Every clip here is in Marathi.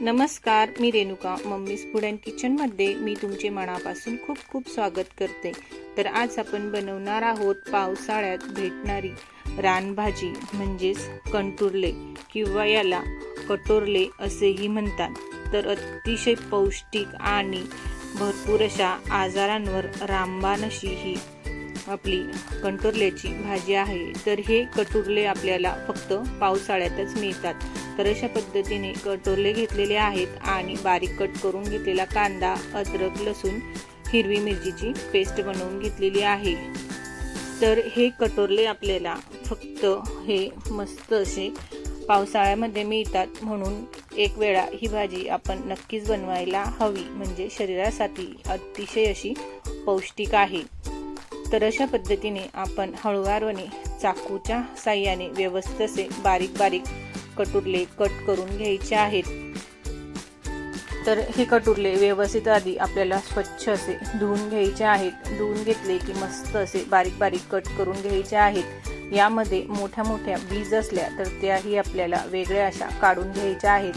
नमस्कार मी रेणुका. मम्मीज फूड अँड किचनमध्ये मी तुमचे मनापासून खूप खूप स्वागत करते. तर आज आपण बनवणार आहोत पावसाळ्यात भेटणारी रानभाजी म्हणजेच कंटुरले किंवा याला कटोरले असेही म्हणतात. तर अतिशय पौष्टिक आणि भरपूर अशा आजारांवर रामबाण अशी ही आपली कंटुरल्याची भाजी आहे. तर हे कटुरले आपल्याला फक्त पावसाळ्यातच मिळतात. तर अशा पद्धतीने कटोरले घेतलेले आहेत आणि बारीक कट करून घेतलेला कांदा अद्रक लसूण हिरवी मिरचीची पेस्ट बनवून घेतलेली आहे. तर हे कटोरले आपल्याला फक्त हे मस्त असे पावसाळ्यामध्ये मिळतात म्हणून एक वेळा ही भाजी आपण नक्कीच बनवायला हवी. म्हणजे शरीरासाठी अतिशय अशी पौष्टिक आहे. तर अशा पद्धतीने आपण हळूवारवणे चाकूच्या साह्याने व्यवस्थित असे बारीक बारीक कटुरले कट करून घ्यायचे आहेत. तर हे कटुरले व्यवस्थित आधी आपल्याला स्वच्छ असे धुवून घ्यायचे आहेत. धुवून घेतले की मस्त असे बारीक बारीक कट करून घ्यायचे आहेत. यामध्ये मोठ्या मोठ्या बीज असल्या तर त्याही आपल्याला वेगळ्या अशा काढून घ्यायच्या आहेत.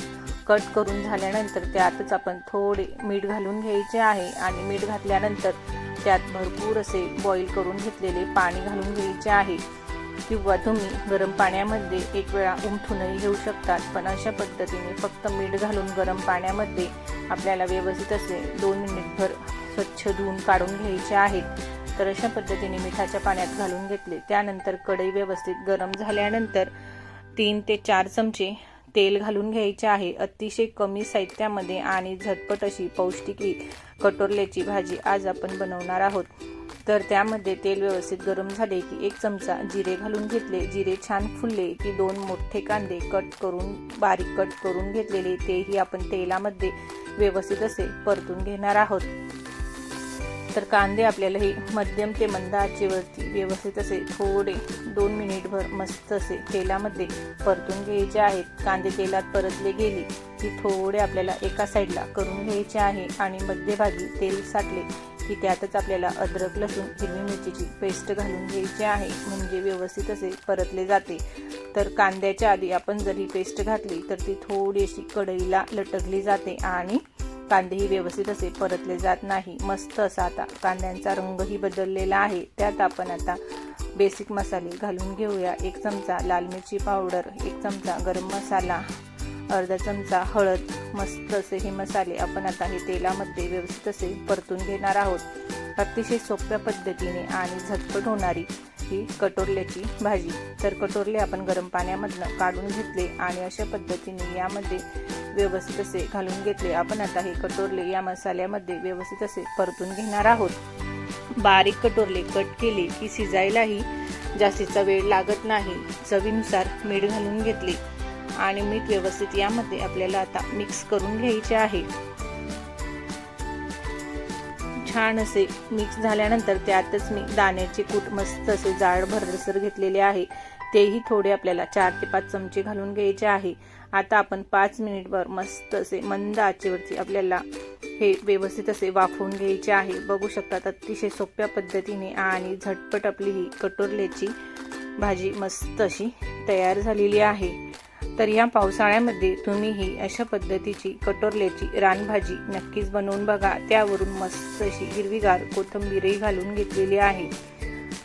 कट करून झाल्यानंतर त्यातच आपण थोडे मीठ घालून घ्यायचे आहे आणि मीठ घातल्यानंतर त्यात भरपूर असे बॉईल करून घेतलेले पाणी घालून घ्यायचे आहे. किंवा तुम्ही गरम पाण्यामध्ये एक वेळा उमठूनही घेऊ शकतात. पण अशा पद्धतीने फक्त मीठ घालून गरम पाण्यामध्ये आपल्याला व्यवस्थित असे दोन मिनिटभर स्वच्छ धुवून काढून घ्यायचे आहेत तर अशा पद्धतीने मिठाच्या पाण्यात घालून घेतले. त्यानंतर कढई व्यवस्थित गरम झाल्यानंतर तीन ते चार चमचे तेल घालून घ्यायचे आहे. अतिशय कमी साहित्यामध्ये आणि झटपट अशी पौष्टिक ही कटोरल्याची भाजी आज आपण बनवणार आहोत. तर त्यामध्ये तेल व्यवस्थित गरम झाले की एक चमचा जिरे घालून घेतले. जिरे छान फुलले की दोन मोठे कांदे कट करून बारीक कट करून घेतलेले तेही आपण तेलामध्ये व्यवस्थित असे परतून घेणार आहोत. तर कांदे आपल्याला हे मध्यम ते मंद आचेवरती व्यवस्थित असे थोडे दोन मिनिटभर मस्त असे तेलामध्ये परतून घ्यायचे आहेत. कांदे तेलात परतले गेले की थोडे आपल्याला एका साईडला करून घ्यायचे आहे आणि मध्यभागी तेल साठले की त्यातच आपल्याला अद्रक लसूण हिरवी मिरचीची पेस्ट घालून घ्यायची आहे. म्हणजे व्यवस्थित असे परतले जाते. तर कांद्याच्या आधी आपण जर ही पेस्ट घातली तर ती थोडीशी कढईला लटकली जाते आणि कांदेही व्यवस्थित असे परतले जात नाही. मस्त असा आता कांद्यांचा रंगही बदललेला आहे. त्यात आपण आता बेसिक मसाले घालून घेऊया. एक चमचा लाल मिरची पावडर एक चमचा गरम मसाला अर्धा चमचा हळद मस्त असे हे मसाले आपण आता हे तेलामध्ये व्यवस्थित असे परतून घेणार आहोत. अतिशय सोप्या पद्धतीने आणि झटपट होणारी ही कटोरल्याची भाजी. तर कटोरले आपण गरम पाण्यामधनं काढून घेतले आणि अशा पद्धतीने यामध्ये व्यवस्थित असे घालून घेतले. आपण आता हे कटोरले या मसाल्यामध्ये व्यवस्थित असे परतून घेणार आहोत. बारीक कटोरले कट केले की शिजायलाही जास्तीचा वेळ लागत नाही. चवीनुसार मीठ घालून घेतले. आणि मीठ व्यवस्थित यामध्ये आपल्याला आता मिक्स करून घ्यायचे आहे. छान असे मिक्स झाल्यानंतर त्यातच मी दाण्याचे कूट मस्त असे जाड भरसर घेतलेले आहे. तेही थोडे आपल्याला चार ते पाच चमचे घालून घ्यायचे आहे. आता आपण पाच मिनिटभर मस्त असे मंद आचेवरती आपल्याला हे व्यवस्थित असे वाफवून घ्यायचे आहे. बघू शकतात अतिशय सोप्या पद्धतीने आणि झटपट आपली ही कटोरल्याची भाजी मस्त अशी तयार झालेली आहे. तर या पावसाळ्यामध्ये तुम्ही ही अशा पद्धतीची कटोरल्याची रानभाजी नक्कीच बनवून बघा. त्यावरून मस्त अशी हिरवीगार कोथिंबीरही घालून घेतलेली आहे.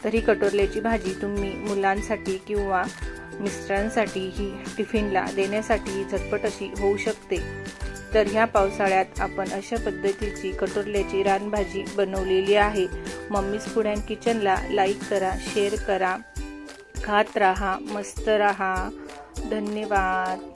तर ही कटोरल्याची भाजी तुम्ही मुलांसाठी किंवा मिस्टरांसाठी ही टिफिनला देण्यासाठी झटपट अशी होऊ शकते. तर ह्या पावसाळ्यात आपण अशा पद्धतीची कटोरल्याची रानभाजी बनवलेली आहे. मम्मीज फूड अँड किचनला लाईक करा शेअर करा. खात राहा मस्त राहा. धन्यवाद.